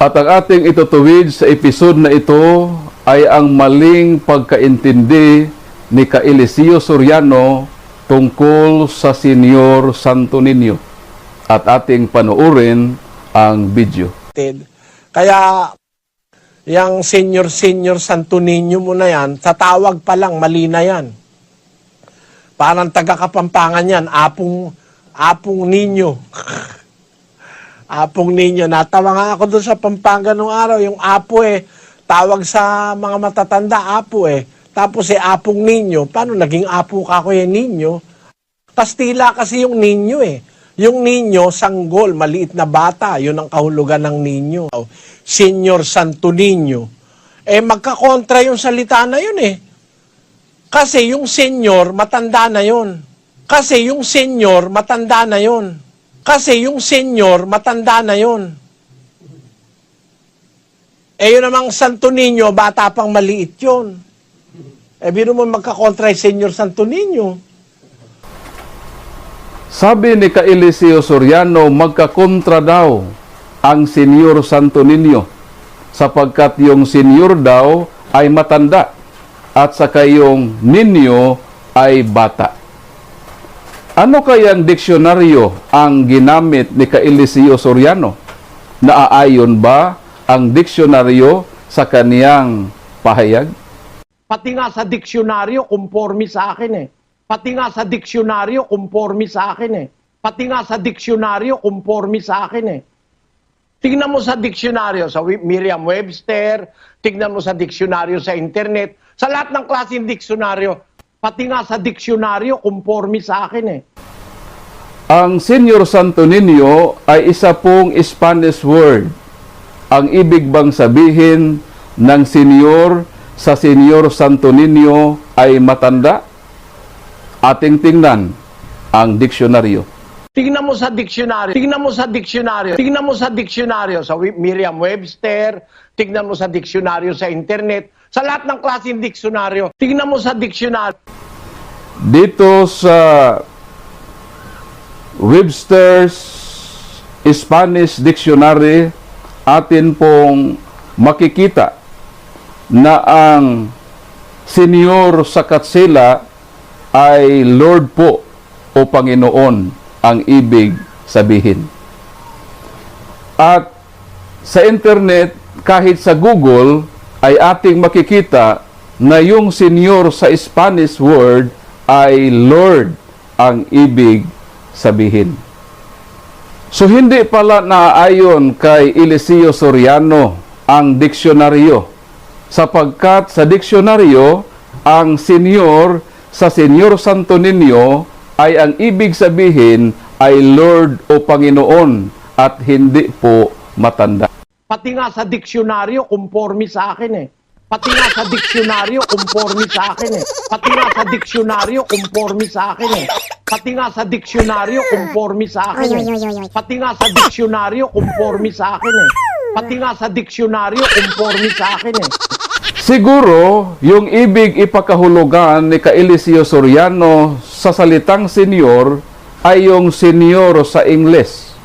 At ang ating itutuwid sa episode na ito ay ang maling pagkaintindi ni Kaelisio Soriano tungkol sa Senyor Santo Niño. At ating panuorin ang video. Kaya, yung senior-senior Santo Niño mo na yan, sa tawag pa lang, mali na yan. Parang taga-kapampangan yan, apong, apong ninyo. apong ninyo. Natawa nga ako doon sa Pampanga nung araw, yung apo eh, tawag sa mga matatanda, apo eh. Tapos eh, apong ninyo. Paano naging apo ka ko yung ninyo? Kastila kasi yung ninyo eh. Yung ninyo, sanggol, maliit na bata, yun ang kahulugan ng ninyo. Senior Santo Niño. Eh, magkakontra yung salita na yun eh. Kasi yung senior, matanda na yun. Kasi yung senior, matanda na yun. Kasi yung senior, matanda na yun. Eh, yun namang Santo Niño, bata pang maliit yun. Eh, biro mo magkakontra yung senior Santo Niño. Sabi ni Kaelisio Soriano, magkakontra daw ang Senyor Santo Niño sapagkat yung Senyor daw ay matanda at saka yung Niño ay bata. Ano kayang diksyonaryo ang ginamit ni Kaelisio Soriano? Naaayon ba ang diksyonaryo sa kaniyang pahayag? Pati nga sa diksyonaryo, conforme sa akin eh. Pati nga sa diksyonaryo, conforme sa akin eh. Pati nga sa diksyonaryo, conforme sa akin eh. Tingnan mo sa diksyonaryo, sa Merriam-Webster, tingnan mo sa diksyonaryo sa internet, sa lahat ng klaseng diksyonaryo, pati nga sa diksyonaryo, conforme sa akin eh. Ang Senyor Santo Niño ay isa pong Spanish word. Ang ibig bang sabihin ng Senyor sa Senyor Santo Niño ay matanda? Ating tingnan ang diksyonaryo. Tingnan mo sa diksyonaryo, tingnan mo sa diksyonaryo, tingnan mo sa diksyonaryo sa Merriam-Webster, tingnan mo sa diksyonaryo sa internet, sa lahat ng klaseng diksyonaryo, tingnan mo sa diksyonaryo. Dito sa Webster's Spanish Dictionary, atin pong makikita na ang Senyor sa Katsila ay Lord po o Panginoon ang ibig sabihin. At sa internet, kahit sa Google, ay ating makikita na yung Senyor sa Spanish word ay Lord ang ibig sabihin. So hindi pala naaayon kay Eliseo Soriano ang diksyonaryo sapagkat sa diksyonaryo ang senyor sa Senyor Santo Niño ay ang ibig sabihin ay Lord o Panginoon at hindi po matanda. Pati nga sa diksyonaryo, conforme sa akin eh. Pati nga sa diksyonaryo, conforme sa akin eh. Pati nga sa diksyonaryo, conforme sa akin eh. Pati nga sa diksyonaryo, conforme sa akin eh. Pati nga sa diksyonaryo, conforme sa akin eh. Pati nga sa diksyonaryo, conforme sa akin eh. Siguro, yung ibig ipakahulugan ni Kaelisio Soriano sa salitang senyor ay yung senyor sa Ingles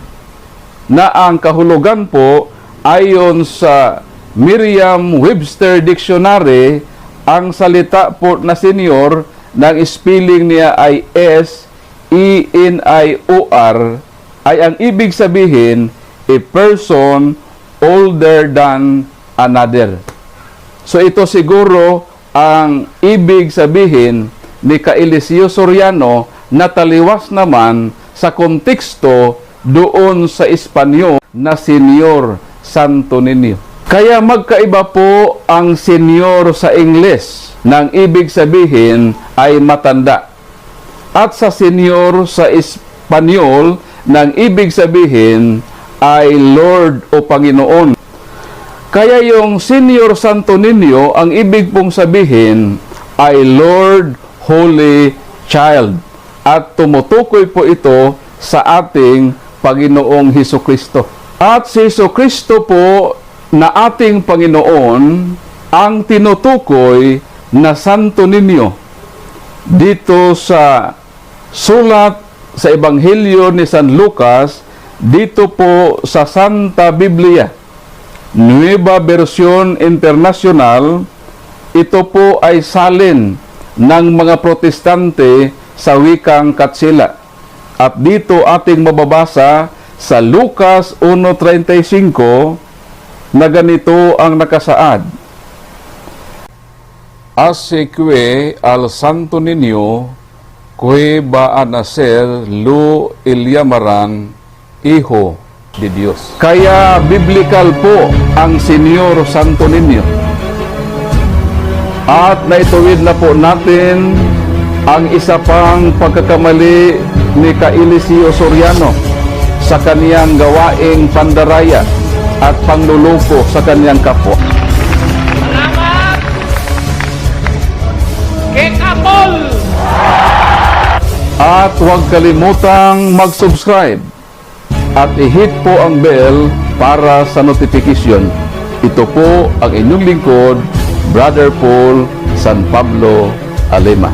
na ang kahulugan po ayon sa Merriam-Webster Dictionary, ang salita po na senyor ng spelling niya ay S E N I O R ay ang ibig sabihin a person older than another. So ito siguro ang ibig sabihin ni Kaelisio Soriano na taliwas naman sa konteksto doon sa Espanyol na Senyor Santo Niño. Kaya magkaiba po ang senyor sa Ingles nang ibig sabihin ay matanda. At sa senyor sa Espanyol nang ibig sabihin ay Lord o Panginoon. Kaya yung Senior Santo Niño, ang ibig pong sabihin ay Lord Holy Child. At tumutukoy po ito sa ating Panginoong Heso Kristo. At si Heso Kristo po na ating Panginoon ang tinutukoy na Santo Niño dito sa sulat sa Ebanghelyo ni San Lucas dito po sa Santa Biblia Nueva Version International, ito po ay salin ng mga protestante sa wikang Katsila. At dito ating mababasa sa Lucas 1.35 na ganito ang nakasaad. Aseque al santo niño, que va a nacer lo ilyamaran, Hijo de Dios. Kaya biblical po ang Senyor Santo Niño. At naituwid na po natin ang isa pang pagkakamali ni Kailisio Soriano sa kaniyang gawaing pandaraya at pangluluko sa kaniyang kapwa. Salamat! Kekapol! At huwag kalimutang mag-subscribe at i-hit po ang bell para sa notification. Ito po ang inyong lingkod, Brother Paul San Pablo Alema.